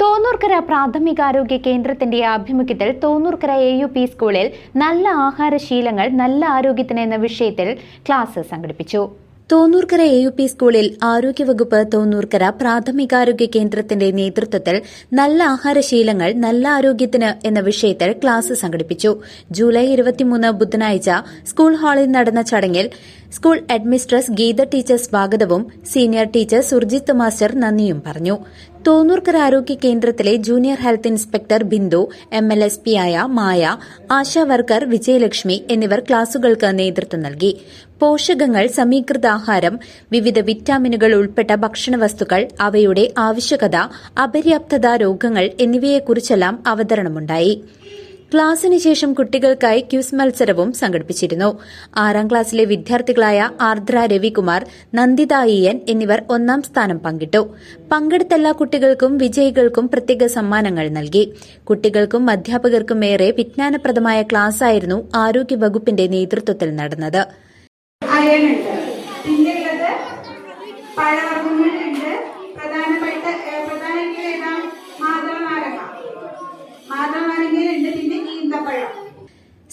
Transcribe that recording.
Thonnurkara പ്രാഥമികാരോഗ്യ കേന്ദ്രത്തിന്റെ ആഭിമുഖ്യത്തിൽ തോന്നൂർക്കര എ യു പി സ്കൂളിൽ നല്ല ആഹാരശീലങ്ങൾ നല്ല ആരോഗ്യത്തിന് എന്ന വിഷയത്തിൽ ക്ലാസ് സംഘടിപ്പിച്ചു. തോന്നൂർക്കര എ യു പി സ്കൂളിൽ ആരോഗ്യവകുപ്പ് തോന്നൂർക്കര പ്രാഥമികാരോഗ്യ കേന്ദ്രത്തിന്റെ നേതൃത്വത്തിൽ നല്ല ആഹാരശീലങ്ങൾ നല്ല ആരോഗ്യത്തിന് എന്ന വിഷയത്തിൽ ക്ലാസ് സംഘടിപ്പിച്ചു. ജൂലൈ ഇരുപത്തിമൂന്ന് ബുധനാഴ്ച സ്കൂൾ ഹാളിൽ നടന്ന ചടങ്ങിൽ സ്കൂൾ അഡ്മിനിസ്ട്രസ് ഗീത ടീച്ചർ സ്വാഗതവും സീനിയർ ടീച്ചർ സുർജിത്ത് മാസ്റ്റർ നന്ദിയും പറഞ്ഞു. തോന്നൂർക്കര ആരോഗ്യ കേന്ദ്രത്തിലെ junior health inspector Bindu M L S P ആയ മായ ആശാ വർക്കർ വിജയലക്ഷ്മി എന്നിവർ ക്ലാസുകൾക്ക് നേതൃത്വം നൽകി. പോഷകങ്ങൾ സമീകൃത ആഹാരം വിവിധ വിറ്റാമിനുകൾ ഉൾപ്പെട്ട ഭക്ഷണവസ്തുക്കൾ അവയുടെ ആവശ്യകത അപര്യാപ്തത രോഗങ്ങൾ എന്നിവയെക്കുറിച്ചെല്ലാം അവതരണമുണ്ടായി. ക്ലാസിന് ശേഷം കുട്ടികൾക്കായി ക്യൂസ് മത്സരവും സംഘടിപ്പിച്ചിരുന്നു. ആറാം ക്ലാസ്സിലെ വിദ്യാർത്ഥികളായ ആർദ്ര രവികുമാർ നന്ദിത എന്നിവർ ഒന്നാം സ്ഥാനം പങ്കിട്ടു. പങ്കെടുത്ത എല്ലാ കുട്ടികൾക്കും വിജയികൾക്കും പ്രത്യേക സമ്മാനങ്ങൾ നൽകി. കുട്ടികൾക്കും അധ്യാപകർക്കും ഏറെ വിജ്ഞാനപ്രദമായ ക്ലാസ്സായിരുന്നു ആരോഗ്യവകുപ്പിന്റെ നേതൃത്വത്തിൽ നടന്നത്. പഴവർഗങ്ങളുണ്ട്.